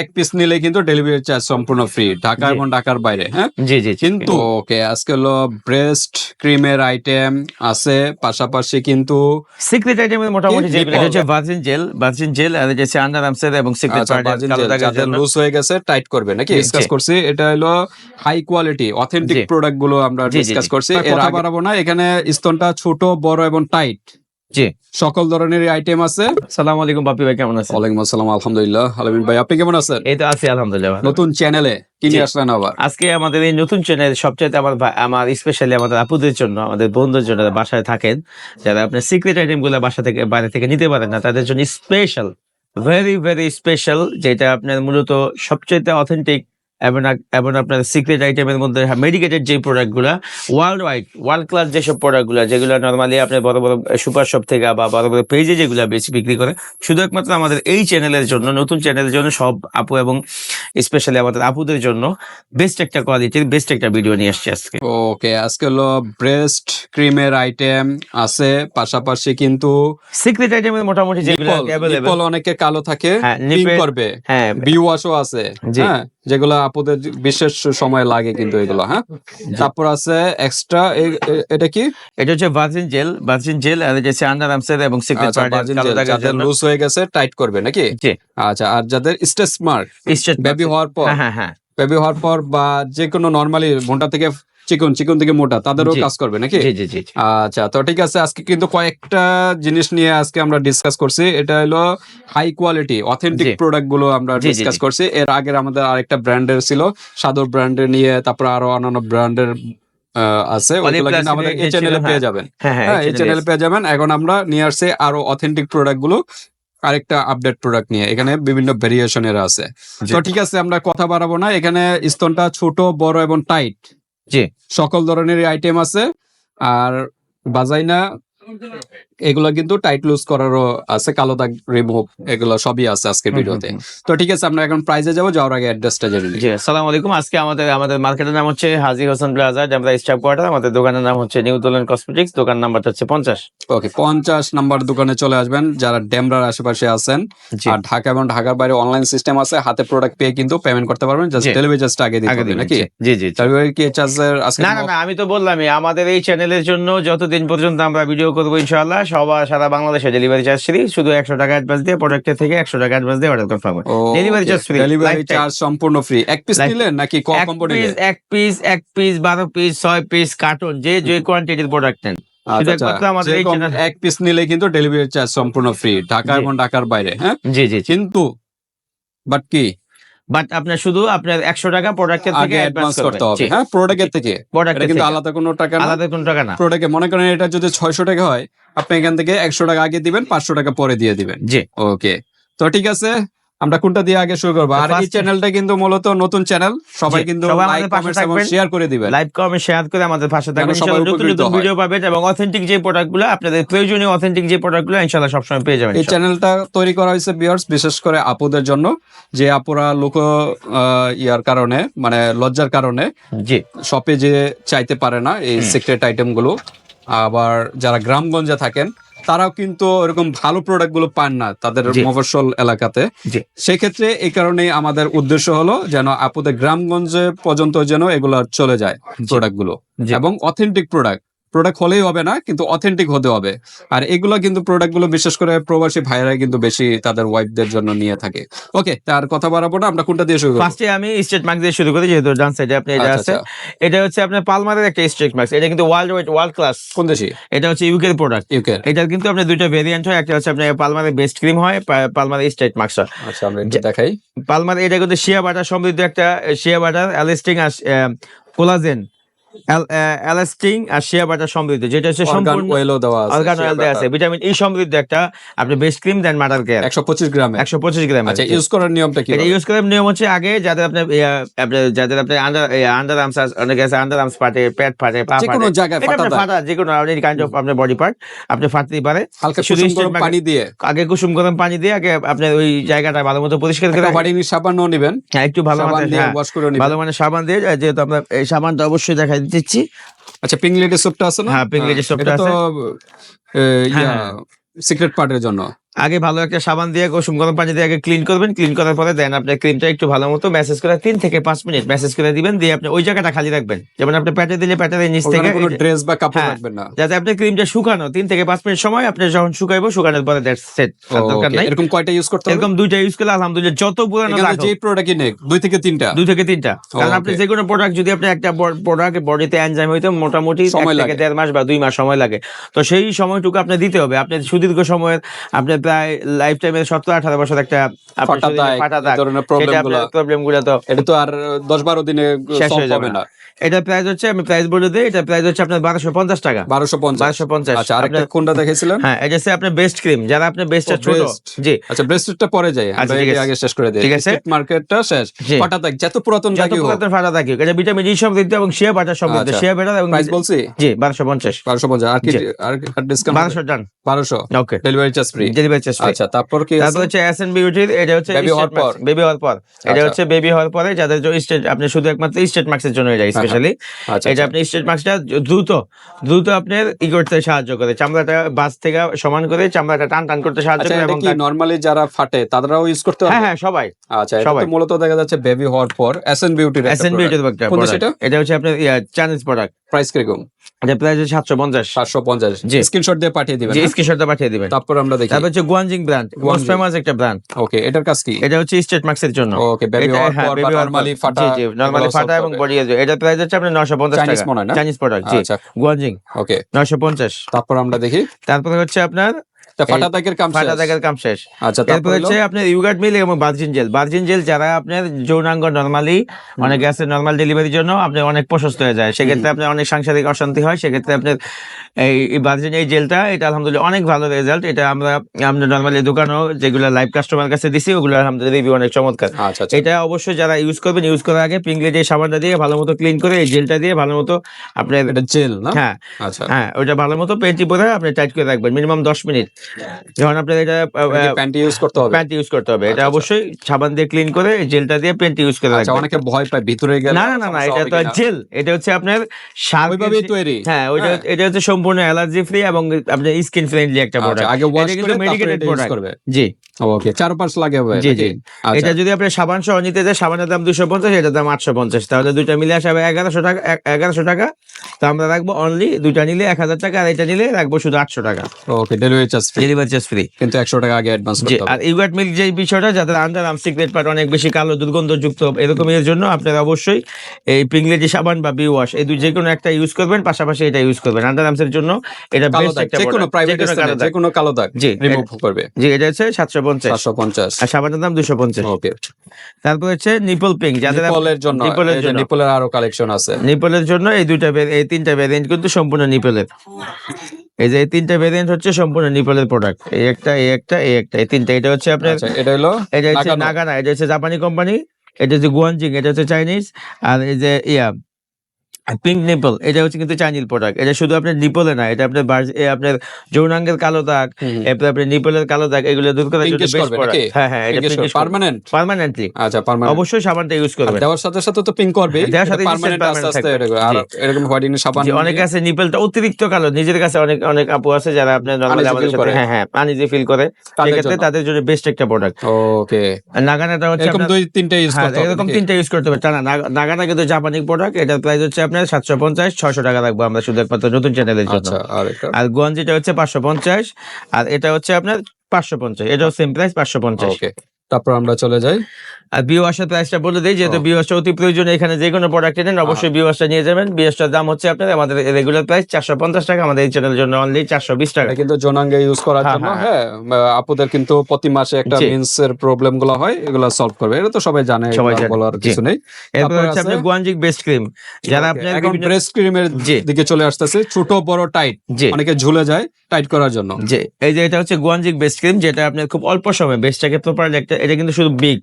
এক পিস নিলে কিন্তু ডেলিভারি চার্জ সম্পূর্ণ ফ্রি ঢাকা এবং ঢাকার বাইরে হ্যাঁ? জি জি কিন্তু ওকে আজকে হলো ব্রেস্ট ক্রিমের আইটেম আছে পাশাপাশি কিন্তু সিক্রেট আইটেমের মোটামুটি? যেগুলো হচ্ছে ভার্জিন জেল ভার্জিন জেল আর হচ্ছে আন্ডার আর্মসের এবং সিক্রেট আচ্ছা, যাদের লুজ হয়ে গেছে টাইট করবে নাকি? ডিসকাস করছি এটা হলো হাই কোয়ালিটি অথেন্টিক প্রোডাক্টগুলো আমরা ডিসকাস করছি এর কথা বাড়াবো না এখানে স্তনটা ছোট বড় এবং টাইট জি। সকল ধরনের আইটেম আছে। সালাম আলাইকুম বাপি ভাই কেমন আছেন? ওয়ালাইকুম আসসালাম আলহামদুলিল্লাহ। আলমিন ভাই আপনি কেমন আছেন? এই তো আছি আলহামদুলিল্লাহ নতুন চ্যানেলে কি নিয়ে আসলেন আবার? আজকে আমাদের এই নতুন চ্যানেল সবচাইতে আমার আমার স্পেশালি আমাদের আপুদের জন্য আমাদের বন্ধুদের জন্য বাসায় থাকেন যারা আপনার সিক্রেট আইটেমগুলো বাসা থেকে বাইরে থেকে নিতে পারেন না তাদের জন্য স্পেশাল ভেরি ভেরি স্পেশাল যেটা আপনার মূলত সবচাইতে অথেন্টিক এবং এবং আপনার সিক্রেট আইটেমের মধ্যে মেডিকেটেড যে প্রোডাক্টগুলা ওয়ার্ল্ড ওয়াইড ওয়ার্ল্ড ক্লাস যেসব প্রোডাক্টগুলা যেগুলো নর্মালি আপনার বড় বড় সুপার শপ থেকে বা বড় বড় পেজে যেগুলো বেশি বিক্রি করে শুধু একমাত্র আমাদের এই চ্যানেলের জন্য নতুন চ্যানেলের জন্য সব আপু এবং স্পেশালি আমাদের আপুদের জন্য বেস্ট একটা কোয়ালিটির বেস্ট একটা ভিডিও নিয়ে আসছে আজকে। ওকে আজকে হলো ব্রেস্ট ক্রিমের আইটেম আছে পাশাপাশি কিন্তু সিক্রেট আইটেমের মোটামুটি যেগুলো অ্যাভেলেবল অনেকে কালো থাকে হ্যাঁ, করবে হ্যাঁ। বি ওয়াশও আছে। হ্যাঁ যেগুলো আপুদের বিশেষ সময় লাগে কিন্তু এগুলো হ্যাঁ? তারপর আছে এক্সট্রা এটা কি? এটা হচ্ছে ভার্জিন জেল ভার্জিন জেল আর এটা হচ্ছে আন্ডার আর্মস এবং সিক্রেট পার্ট কালো gel, যাদের লুজ হয়ে গেছে টাইট করবে নাকি? জি। আচ্ছা আর যাদের স্ট্রেস মার্ক স্ট্রেস বেবি হওয়ার পর হ্যাঁ হ্যাঁ হ্যাঁ। বেবি হওয়ার পর বা যে কোনো নর্মালি মোটা থেকে চিকন চিকন থেকে মোটা তাদেরও। কাজ করবে নাকি? জি জি। আচ্ছা তো ঠিক আছে আজকে কিন্তু কয়েকটা জিনিস নিয়ে আজকে আমরা ডিসকাস করছি। এটা হলো হাই কোয়ালিটি অথেন্টিক প্রোডাক্টগুলো আমরা ডিসকাস করছি। এর আগের আমাদের আরেকটা ব্র্যান্ডের ছিল সাদর ব্র্যান্ডের নিয়ে তারপর আরও অন্যান্য ব্র্যান্ডের আছে। ওগুলো কিন্তু আমাদের এই চ্যানেলে হ্যাঁ। পেয়ে যাবেন। হ্যাঁ হ্যাঁ হ্যাঁ এই চ্যানেলে পেয়ে যাবেন। এখন আমরা নিয়ে আসছি আরও অথেন্টিক প্রোডাক্টগুলো আরেকটা আপডেট প্রোডাক্ট নিয়ে এখানে বিভিন্ন ভেরিয়েশনের আছে। তো ঠিক আছে আমরা কথা বাড়াবো না। এখানে স্তনটা ছোট বড় এবং টাইট সকল ধরনের আইটেম আছে। আর বাজাইনা এগুলো কিন্তু টাইট লুজ করারও আছে কালো দাগ রিমুভ এগুলো সবই আছে আজকের ভিডিওতে। তো ঠিক আছে আমরা এখন প্রাইজে যাব যাওয়ার আগে অ্যাড্রেসটা জেনে নিই। জি আসসালামু আলাইকুম। আজকে আমাদের আমাদের মার্কেটের নাম হচ্ছে হাজি হোসেন প্লাজা আমরা স্টাফ কোয়ার্টার আমাদের দোকানের নাম হচ্ছে নিউ তোলেন কসমেটিক্স দোকান নাম্বারটা হচ্ছে পঞ্চাশ। ওকে পঞ্চাশ নাম্বার দোকানে চলে আসবেন যারা ডেমরার আশেপাশে আছেন। আর ঢাকা এবং ঢাকার বাইরে অনলাইন সিস্টেম আছে হাতে প্রোডাক্ট পেয়ে কিন্তু পেমেন্ট করতে পারবেন জাস্ট। ডেলিভারি চার্জটা আগে দিতে হবে নাকি? জি জি। ডেলিভারি কি চার্জের না না আমি তো বললামই আমাদের এই চ্যানেলের জন্য যতদিন পর্যন্ত আমরা ভিডিও করব ইনশাআল্লাহ সবার সারা বাংলাদেশে ডেলিভারি চার্জ ফ্রি শুধু একশো টাকা অ্যাডভান্স দিয়ে প্রোডাক্টের থেকে একশো টাকা অ্যাডভান্স দিয়ে order confirm Delivery charge free, delivery charge সম্পূর্ণ ফ্রি এক পিস নিলেন নাকি ক এক পিস এক পিস এক পিস বারো পিস ছয় পিস কার্টুন যে যে কোয়ান্টিটির প্রোডাক্ট নেন। আমাদের এক পিস নিলে কিন্তু ডেলিভারি চার্জ সম্পূর্ণ ফ্রি ঢাকা জি। এবং ঢাকার বাইরে হ্যাঁ? জি জি কিন্তু বাট কি? বাট আপনার শুধু আপনার একশো টাকা প্রোডাক্টের থেকে অ্যাডভান্স করতে হবে। হ্যাঁ প্রোডাক্টের থেকে। প্রোডাক্ট কিন্তু আলাদা কোনো টাকা না। আলাদা কোনো টাকা না। প্রোডাক্টে মনে করেন এটা যদি ছয়শো টাকা হয় আপনি এখান থেকে একশো টাকা আগে দিবেন পাঁচশো টাকা পরে দিয়ে দিবেন। জি। ওকে তো ঠিক আছে আমরা কোনটা দিয়ে আগে শুরু করব? আর এই চ্যানেলটা কিন্তু মূলত নতুন চ্যানেল সবাই কিন্তু লাইক আমাদের এবং শেয়ার করে দিবেন। লাইভ কমেন্ট শেয়ার করে আমাদের পাশে থাকবেন। সবাই ইনশাআল্লাহ নতুন নতুন ভিডিও পাবেন এবং অথেন্টিক যে প্রোডাক্টগুলো আপনাদের প্রয়োজনীয় অথেন্টিক যে প্রোডাক্টগুলো ইনশাআল্লাহ সবসময় পেয়ে যাবেন এই চ্যানেলটা তৈরি করা হয়েছে বিয়ার্স বিশেষ করে আপুদের জন্য যে আপুরা লোক ইয়ার কারণে মানে লজ্জার কারণে জি। শপে যে চাইতে পারে না এই। সিক্রেট আইটেমগুলো আবার যারা গ্রামগঞ্জে থাকেন তারাও কিন্তু এরকম ভালো প্রোডাক্টগুলো পান না তাদের মফসল মফস্বল এলাকাতে। সেক্ষেত্রে এই কারণে আমাদের উদ্দেশ্য হলো যেন আপুদের গ্রামগঞ্জে পর্যন্ত যেন এগুলো চলে যায় প্রোডাক্টগুলো এবং অথেন্টিক প্রোডাক্ট প্রোডাক্ট হলেই হবে না কিন্তু অথেন্টিক হতে হবে। আর এগুলো কিন্তু প্রোডাক্টগুলো বিশেষ করে প্রবাসী ভাইরাই কিন্তু বেশি তাদের ওয়াইফদের জন্য নিয়ে থাকে। ওকে তার কথা বাড়াবো না আমরা কোনটা দিয়ে শুরু করব? ফার্স্টে আমি স্টেট মার্ক দিয়ে শুরু করি যেহেতু ডান সাইডে আপনি এটা আচ্ছা, আছে। আচ্ছা। এটা হচ্ছে আপনার পালমারের একটা স্টেট মার্কস এটা কিন্তু ওয়ার্ল্ড ওয়াইড ওয়ার্ল্ড ক্লাস কোন দেশি? এটা হচ্ছে ইউকের প্রোডাক্ট ইউকে এটার কিন্তু আপনার দুইটা ভেরিয়েন্ট হয় একটা হচ্ছে আপনার পালমারের বেস্ট ক্রিম হয় পালমারের স্টেট মার্কস হয়। আচ্ছা আমরা একটু দেখাই। পালমার এটা কিন্তু শিয়া বাটার সমৃদ্ধ একটা শিয়া বাটার অ্যালেস্টিং আর কোলাজেন অ্যালাস্টিং আর শিয়া বাটার সমৃদ্ধ যেটা হচ্ছে সম্পূর্ণ ওয়েলও দেওয়া আছে অর্গান অয়েল দেওয়া আছে। ভিটামিন ই সমৃদ্ধ একটা আপনি বেস্ট ক্রিম দেন মাটার কেয়ার। একশো পঁচিশ গ্রামে। গ্রাম। আচ্ছা ইউজ করার নিয়মটা কি এটা ইউজ করার নিয়ম হচ্ছে আগে যাদের আপনার যাদের আপনার আন্ডার আন্ডার আর্মস অনেকে আছে আন্ডার আর্মস ফাটে পেট ফাটে পা যে কোনো জায়গায় ফাটা ফাটা যে কোনো কাইন্ড অফ আপনার বডি পার্ট আপনি ফাটতেই পারে। হালকা কুসুম গরম পানি দিয়ে। আগে কুসুম গরম পানি দিয়ে আগে আপনার ওই জায়গাটা ভালো মতো পরিষ্কার করে বাড়ি সাবানও নেবেন। হ্যাঁ একটু ভালো সাবান দিয়ে করে ভালো মানে সাবান দিয়ে যেহেতু আমরা এই সাবানটা অবশ্যই দেখাই দিচ্ছি। আচ্ছা পিংলেটের সোপটা আছে না? হ্যাঁ, পিংলেটের lady soap টা তো আছে। ইয়া হ্যাঁ, সিক্রেট পার্টের জন্য। আগে ভালো একটা সাবান দিয়ে কুসুম গরম পানি দিয়ে আগে ক্লিন করবেন। ক্লিন করার পরে দেন আপনি ক্রিমটা একটু ভালো মতো ম্যাসেজ করে তিন থেকে পাঁচ মিনিট ম্যাসেজ করে দিবেন দিয়ে আপনি ওই জায়গাটা খালি রাখবেন। যেমন আপনি প্যাটে দিলে প্যাটের নিচ থেকে কোনো ড্রেস বা কাপড় হ্যাঁ। রাখবেন না। যাতে আপনি ক্রিমটা শুকানো তিন থেকে পাঁচ মিনিট সময় আপনি যখন শুকাইবো শুকানোর পরে দ্যাটস সেট দরকার নাই। এরকম কয়টা ইউজ করতে হবে? এরকম দুইটা ইউজ করলে আলহামদুলিল্লাহ যত পুরানো দাগ যে প্রোডাক্টই নেক দুই থেকে তিনটা? দুই থেকে তিনটা। কারণ আপনি. যে কোনো প্রোডাক্ট যদি আপনি একটা প্রোডাক্ট বডিতে এনজাইম হইতে মোটামুটি এক সময় থেকে লাগে। দেড় মাস বা দুই মাস সময় লাগে। তো সেই সময়টুকু আপনি দিতে হবে। আপনি সুদীর্ঘ সময়ের আপনি প্রায় লাইফ টাইমের সতেরো আঠারো বছর একটা প্রবলেমগুলো। তো এটা তো আর দশ বারো দিনে শেষ হয়ে যাবে না। এটা প্রাইস হচ্ছে আমি প্রাইস বলে দিই এটা প্রাইস হচ্ছে আপনার বারোশো পঞ্চাশ টাকা। বারোশো পঞ্চাশ। বারোশো পঞ্চাশ। আচ্ছা আরেকটা কোনটা দেখেছিলেন হ্যাঁ এটা হচ্ছে আপনার বেস্ট ক্রিম যারা আপনার বেস্টটা ছোট জি। আচ্ছা ব্রেসলেটটা পরে আমরা আচ্ছা। আগে শেষ করে দিই। ঠিক আছে। মার্কেটটা শেষ। ফাটা দাগ যত পুরাতন যত পুরাতন ফাটা থাকে এটা ভিটামিন ই সমৃদ্ধ এবং শিয়া বাটার সমৃদ্ধ। আচ্ছা। শিয়া বাটার এবং প্রাইস বলছি? জি বারোশো পঞ্চাশ। বারোশো পঞ্চাশ। আর কি আর ডিসকাউন্ট বারোশো ডান বারোশো। Okay delivery charge free delivery charge আচ্ছা তারপর কি তারপর হচ্ছে এস এন বিউটির এটা হচ্ছে Baby হওয়ার পর। বেবি হওয়ার পর এটা। হচ্ছে বেবি হওয়ার পরে যাদের স্টেট আপনি শুধু একমাত্র স্টেট মার্কসের জন্য এটা স্পেশালি এটা আপনি স্টেট মার্কসটা দ্রুত দ্রুত আপনার ই করতে সাহায্য করে। চামড়াটা বাস থেকে সমান করে চামড়াটা টান টান করতে সাহায্য আচ্ছা করে এবং নরমালি যারা ফাটে তারাও ইউজ করতে হ্যাঁ হ্যাঁ সবাই। আচ্ছা সবাই। মূলত দেখা যাচ্ছে বেবি হওয়ার পর বিউটির এস এন বিউটির একটা কোনটা product। সেটা? এটা হচ্ছে আপনার চাইনিজ প্রোডাক্ট প্রাইস কীরকম? প্রাইস হচ্ছে সাতশো পঞ্চাশ। সাতশো পঞ্চাশ। জি। স্ক্রিনশট দিয়ে পাঠিয়ে দিবেন স্ক্রিনশট দিয়ে পাঠিয়ে দিবেন। তারপর আমরা দেখি। তারপর হচ্ছে গুয়ানজিং ব্র্যান্ড মোস্ট ফেমাস একটা ব্র্যান্ড ওকে এটার কাজ কি? এটা হচ্ছে স্টেট মার্কসের জন্য। ওকে বেবি ওয়ার নরমালি ফাটা জি জি নরমালি ফাটা এবং বডি এটা প্রাইস হচ্ছে আপনার নশো পঞ্চাশ Chinese টাকা মনে না? চাইনিজ প্রোডাক্ট জি। আচ্ছা। গুয়ানজিং ওকে নশো পঞ্চাশ। তারপর আমরা দেখি। তারপর হচ্ছে আপনার ফাটা দাগের কাম ফাটা দাগের কাম শেষ। আচ্ছা তারপর হচ্ছে আপনার ইউগার্ড মিল এবং বার্জিন জেল। বার্জিন জেল যারা আপনার যৌনাঙ্গ নর্মালি অনেক গ্যাসের নর্মাল ডেলিভারির জন্য আপনার অনেক প্রশস্ত হয়ে যায়। সেক্ষেত্রে আপনার অনেক সাংসারিক অশান্তি হয়। সেক্ষেত্রে আপনার এই বার্জিন এই জেলটা এটা আলহামদুলিল্লাহ অনেক ভালো রেজাল্ট এটা আমরা আমরা নর্মালি দোকানও যেগুলো লাইভ কাস্টমার কাছে দিছি ওগুলো আলহামদুলিল্লাহ রিভিউ অনেক চমৎকার। আচ্ছা আচ্ছা। এটা অবশ্যই যারা ইউজ করবেন ইউজ করার আগে সাবানটা দিয়ে ভালো মতো ক্লিন করে এই জেলটা দিয়ে ভালো মতো আপনার এটা জেল না? হ্যাঁ। আচ্ছা। হ্যাঁ ওটা ভালো মতো পেন্টি পরে আপনি টাইট করে রাখবেন মিনিমাম দশ মিনিট। যখন আপনার এটা প্যান্ট ইউজ করতে হবে। প্যান্ট ইউজ করতে হবে। এটা আচ্ছা, অবশ্যই সাবান দিয়ে ক্লিন করে জেলটা দিয়ে প্যান্ট ইউজ করতে হবে অনেকে ভয় পায় ভিতরে গেলে না না না এটা তো জেল। এটা হচ্ছে আপনার স্বাভাবিকভাবে তৈরি। হ্যাঁ ওইটা হ্যাঁ। এটা হচ্ছে সম্পূর্ণ অ্যালার্জি ফ্রি এবং আপনার স্কিন ফ্রেন্ডলি একটা আচ্ছা, প্রোডাক্ট আগে ওয়াশ করে মেডিকেটেড। করবে। জি। ওকে চার পাঁচ লাগে জি, জি। আচ্ছা। এটা যদি আপনি সাবান সহ নিতে চান সাবানের দাম দুশো পঞ্চাশ এটার দাম আটশো পঞ্চাশ। তাহলে দুইটা মিলে আসবে এগারোশো টাকা এগারোশো টাকা। তো আমরা রাখব অনলি দুইটা নিলে এক হাজার টাকা আর এটা নিলে রাখব শুধু আটশো টাকা। Okay delivery charge delivery charge free কিন্তু একশো টাকা আগে অ্যাডভান্স আর ইউগাট মিল্ক যে বিষয়টা যাদের আন্ডার আর্ম সিক্রেট পার্ট অনেক বেশি কালো দুর্গন্ধযুক্ত এরকম এর জন্য আপনারা অবশ্যই এই পিংলেজি সাবান বা বি ওয়াশ এই দুই যে কোনো একটা ইউজ করবেন পাশাপাশি এটা ইউজ করবেন। আন্ডার আর্মসের জন্য এটা বেস্ট একটা যে কোনো প্রাইভেট যে কালো দাগ। কোনো কালো দাগ জি, রিমুভ করবে। জি এটা হচ্ছে সাতশো পঞ্চাশ। চারশো পঞ্চাশ। আর সাবানের দাম দুশো পঞ্চাশ। ওকে তারপর হচ্ছে নিপল পিঙ্ক যাদের নিপলের জন্য নিপলের জন্য। নিপলের আরও কালেকশন আছে। নিপলের জন্য এই দুইটা এই তিনটা ভ্যারিয়েন্ট কিন্তু সম্পূর্ণ নিপলের এই যে এই তিনটা ভ্যারিয়েন্ট হচ্ছে সম্পূর্ণ নিপলের প্রোডাক্ট এই একটা এই একটা এই একটা এই তিনটা। এটা হচ্ছে আপনার আচ্ছা এটা হলো এটা হচ্ছে নাগানা এটা হচ্ছে জাপানি কোম্পানি এটা হচ্ছে গুয়ানজিং এটা হচ্ছে চাইনিজ আর এই যে ইয়া পিঙ্ক নিপল এটা হচ্ছে কিন্তু চাইনিজ প্রোডাক্ট এটা শুধু আপনার নিপলে না এটা আপনার আপনার যৌনাঙ্গের কালো দাগ। এরপর আপনার নিপলের কালো দাগ এগুলো দূর করার জন্য বেস্ট প্রোডাক্ট হ্যাঁ হ্যাঁ এটা পার্মানেন্ট পার্মানেন্টলি আচ্ছা পার্মানেন্ট অবশ্যই সাবানটা ইউজ করবেন দেওয়ার সাথে সাথে তো পিঙ্ক করবে দেওয়ার সাথে পার্মানেন্ট আস্তে আস্তে এরকম- আর এরকম হোয়াইটিং সাবান অনেকে আছে নিপলটা অতিরিক্ত কালো। নিজের কাছে অনেক অনেক আপু আছে যারা আপনার নরমালি আমাদের সাথে হ্যাঁ হ্যাঁ পানি যে ফিল করে। তাদের সেক্ষেত্রে তাদের জন্য বেস্ট একটা প্রোডাক্ট ওকে নাগানাটা হচ্ছে এরকম দুই তিনটে ইউজ করতে হবে এরকম তিনটা ইউজ করতে হবে। টানা নাগানা কিন্তু জাপানি প্রোডাক্ট এটার প্রাইস হচ্ছে আপনার সাতশো পঞ্চাশ ছশো টাকা রাখব আমরা শুধু একমাত্র নতুন চ্যানেলের জন্য। আর আর এটা? আর হচ্ছে পাঁচশো পঞ্চাশ আর এটা হচ্ছে আপনার পাঁচশো পঞ্চাশ এটাও সেম প্রাইস পাঁচশো পঞ্চাশ। তারপর আমরা চলে যাই। আর বিওয়াসের প্রাইসটা বলে দিই যেহেতু। বিওয়াসটা অতি প্রয়োজন এখানে যে কোনো প্রোডাক্ট নেন অবশ্যই বিওয়াসটা নিয়ে যাবেন। বিওয়াসটার দাম হচ্ছে আপনার আমাদের রেগুলার প্রাইস চারশো পঞ্চাশ টাকা আমাদের এই চ্যানেলের জন্য অনলি চারশো বিশ টাকা। কিন্তু জোনাঙ্গে ইউজ করার হ্যাঁ, জন্য হ্যাঁ, হ্যাঁ। আপুদের কিন্তু প্রতি মাসে একটা। মিন্স এর প্রবলেমগুলো হয় এগুলো সলভ করবে। এটা তো সবাই জানে সবাই বলার কিছু নেই। এরপর হচ্ছে? আপনার গুয়ানজিক বেস্ট ক্রিম যারা আপনার ব্রেস্ট ক্রিমের দিকে চলে আসতেছে ছোট বড় টাইট অনেকে ঝুলে যায় টাইট করার জন্য। যে এই যে এটা হচ্ছে গুয়ানজিক বেস্ট ক্রিম যেটা আপনার খুব অল্প সময় বেস্টটাকে প্রপারলি একটা এটা কিন্তু শুধু বিগ।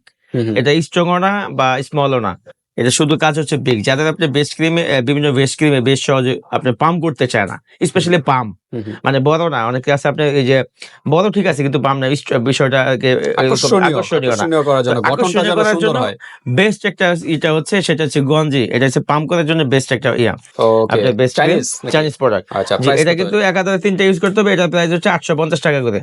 এটা স্ট্রংও না বা স্মলও না। এটা শুধু কাজ হচ্ছে বিগ যাদের আপনি বেস্ট ক্রিমে বিভিন্ন বেস্ট ক্রিমে বেশ সহজে আপনি পাম্প করতে চায় না স্পেশালি পাম্প। মানে বড় না অনেকে আছে আপনি এই যে বড় ঠিক আছে কিন্তু পাম্প না ইস- বিষয়টা আকর্ষণীয় আকর্ষণীয় না। আকর্ষণীয় করার জন্য গঠনটা আকর্ষণীয় যেন করার সুন্দর জন্য হয়। বেস্ট একটা এটা হচ্ছে সেটা হচ্ছে গঞ্জি। এটা হচ্ছে পাম্প করার জন্য বেস্ট একটা ইয়া। ওকে আপনার বেস্ট চাইনিজ চাইনিজ প্রোডাক্ট এটা কিন্তু এক হাজার তিনটা ইউজ করতে হবে এটা প্রাইস হচ্ছে আটশো পঞ্চাশ টাকা করে।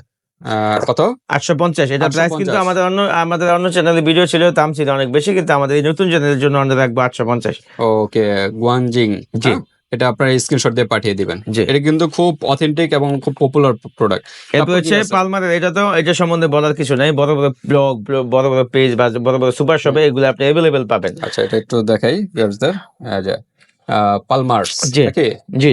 কত? আটশো পঞ্চাশ। এটা প্রাইস কিন্তু আমাদের অন্য আমাদের অন্য চ্যানেলে ভিডিও ছিল দাম ছিল অনেক বেশি কিন্তু আমাদের এই নতুন চ্যানেলের জন্য আমরা রাখব আটশো পঞ্চাশ। ওকে গুয়ানজিং জি। হ্যাঁ? এটা আপনার স্ক্রিনশট দিয়ে পাঠিয়ে দিবেন। জি। এটা কিন্তু খুব অথেন্টিক এবং খুব পপুলার প্রোডাক্ট এরপর হচ্ছে পালমারের এটা তো এটা সম্বন্ধে বলার কিছু নাই। বড় বড় ব্লগ বড় বড় পেজ বা বড় বড় সুপার শপে এগুলো আপনি অ্যাভেলেবেল পাবেন। আচ্ছা এটা একটু দেখাই ভিউয়ার্সদের পালমার্স জি। জি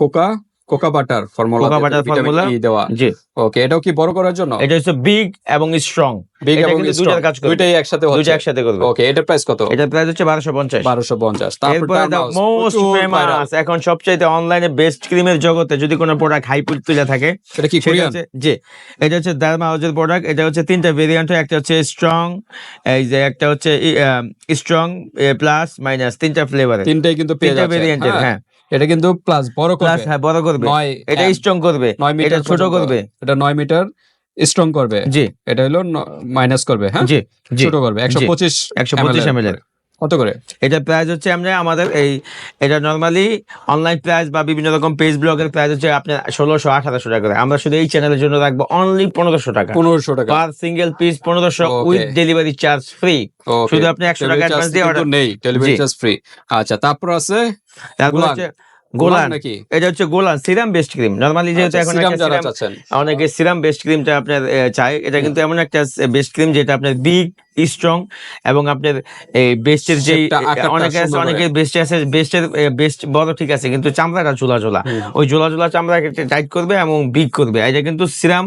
cocoa cocoa butter formula Coca butter formula? দেওয়া। জি। ওকে এটাও কি বড় করার জন্য? এটা হচ্ছে বিগ এবং স্ট্রং বিগ এবং দুইটার কাজ করবে। দুইটাই একসাথে দুইটা হচ্ছে একসাথে করবে। ওকে এটার প্রাইস কত? এটার প্রাইস হচ্ছে বারোশো পঞ্চাশ। বারোশো পঞ্চাশ। তারপর এরপরে মোস্ট ফেমাস এখন সবচাইতে অনলাইনে বেস্ট ক্রিমের জগতে যদি কোনো প্রোডাক্ট হাই তুলে থাকে এটা কি সেটা কোরিয়ান জি। এটা হচ্ছে ডার্মা হাউজের প্রোডাক্ট এটা হচ্ছে তিনটা ভেরিয়েন্ট একটা হচ্ছে স্ট্রং এই যে একটা হচ্ছে স্ট্রং প্লাস মাইনাস তিনটা ফ্লেভারে তিনটাই কিন্তু পেয়ে যাচ্ছে ভেরিয়েন্টের হ্যাঁ। এটা কিন্তু প্লাস বড় প্লাস করবে। হ্যাঁ বড় করবে। নয় এটা স্ট্রং করবে। নয় এটা মিটার ছোট করবে। এটা নয় মিটার স্ট্রং করবে। জি। এটা হলো মাইনাস করবে হ্যাঁ? জি ছোট করবে একশো পঁচিশ একশো পঁচিশ এম এর কত করে? এটা প্রাইস হচ্ছে আমরা আমাদের এই এটা নর্মালি অনলাইন প্রাইস বা বিভিন্ন রকম পেজ ব্লগের প্রাইস হচ্ছে আপনার ষোলোশো আঠারোশো টাকা করে। আমরা শুধু এই চ্যানেলের জন্য রাখব অনলি পনেরোশো টাকা। পনেরোশো টাকা। পার সিঙ্গেল পিস পনেরোশো উইথ ডেলিভারি চার্জ ফ্রি শুধু আপনি 100 টাকা দিয়ে নেই। ডেলিভারি চার্জ ফ্রি আচ্ছা তারপর আছে তারপর হচ্ছে গোলান নাকি? এটা হচ্ছে গোলান সিরাম বেস্ট ক্রিম নর্মালি যেহেতু এখন অনেকে সিরাম বেস্ট ক্রিমটা আপনার চাই। এটা কিন্তু এমন একটা বেস্ট ক্রিম যেটা আপনার বিগ স্ট্রং এবং আপনার এই বেস্টের যে Shape টা, আকারটা অনেকে আছে অনেকে বেস্টে আছে বেস্টের বেস্ট বড় ঠিক আছে কিন্তু চামড়াটা ঝোলা ঝোলা ওই ঝোলা ঝোলা চামড়াকে টাইট করবে এবং বিগ করবে। এটা কিন্তু সিরাম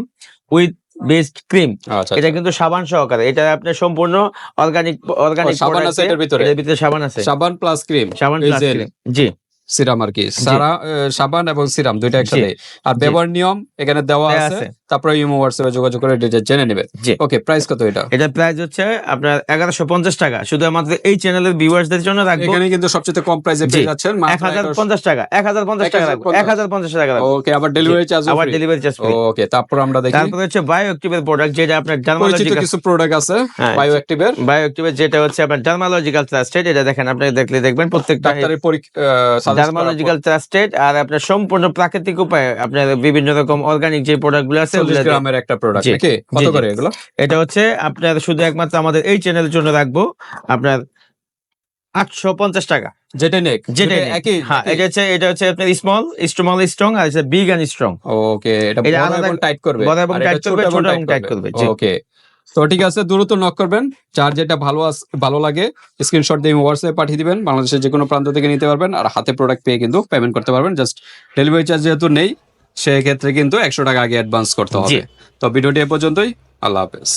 উইথ বেস্ট ক্রিম এটা কিন্তু সাবান সহকারে। এটা আপনার সম্পূর্ণ অর্গানিক অর্গানিক সাবান আছে এটার ভিতরে? এর ভিতরে সাবান আছে। সাবান প্লাস ক্রিম সাবান জি। সিরাম আর কি। সারা সাবান এবং সিরাম দুইটা একসাথে। আর। ব্যবহার নিয়ম এখানে দেওয়া আছে। তারপরে ইমো হোয়াটসঅ্যাপে যোগাযোগ করে ডিটেইলস জেনে নেবেন জি। ওকে প্রাইস কত এটা? এটা প্রাইস হচ্ছে আপনার এগারোশো পঞ্চাশ টাকা। শুধু আমাদের এই চ্যানেলের ভিউয়ার্সদের জন্য রাখব। এখানে কিন্তু সবচেয়ে কম প্রাইসে পেয়ে যাচ্ছেন এক হাজার পঞ্চাশ টাকা। এক হাজার পঞ্চাশ টাকা রাখব। 1050 এক হাজার পঞ্চাশ টাকা রাখব। ওকে আবার ডেলিভারি চার্জ আবার ডেলিভারি চার্জ ওকে তারপর আমরা দেখি। তারপরে হচ্ছে বায়ো অ্যাক্টিভের প্রোডাক্ট যেটা আপনার ডার্মালজিক্যাল কিছু প্রোডাক্ট আছে বায়ো অ্যাক্টিভের বায়ো অ্যাক্টিভের যেটা হচ্ছে আপনার ডার্মালজিক্যাল ট্রাস্টেড এটা দেখেন আপনি দেখলে দেখবেন প্রত্যেকটা ডাক্তারের পরীক্ষা ডার্মালজিক্যাল ট্রাস্টেড আর আপনার সম্পূর্ণ প্রাকৃতিক উপায়ে আপনার বিভিন্ন রকম অর্গানিক যে প্রোডাক্টগুলো আছে চল্লিশ গ্রামের একটা প্রোডাক্ট নাকি? কত। করে এগুলো? এটা হচ্ছে আপনার শুধু একমাত্র আমাদের এই চ্যানেলের জন্য রাখব আপনার আটশো পঞ্চাশ টাকা। যেটা নেক যেটা একই হ্যাঁ এটা হচ্ছে এটা হচ্ছে আপনার স্মল স্মল স্ট্রং আর হচ্ছে বিগ স্ট্রং ওকে এটা আলাদা- টাইট করবে বড় এবং tight করবে, ছোট এবং tight করবে, ওকে তো ঠিক আছে দ্রুত নক করবেন। যার যেটা ভালো ভালো লাগে স্ক্রিনশট দিয়ে হোয়াটসঅ্যাপে পাঠিয়ে দিবেন। বাংলাদেশের যে কোনো প্রান্ত থেকে নিতে পারবেন আর হাতে প্রোডাক্ট পেয়ে কিন্তু পেমেন্ট করতে পারবেন। জাস্ট ডেলিভারি চার্জ যেহেতু নেই সেক্ষেত্রে কিন্তু একশো টাকা আগে অ্যাডভান্স করতে হবে। তো ভিডিওটি এ পর্যন্তই। আল্লাহ হাফেজ।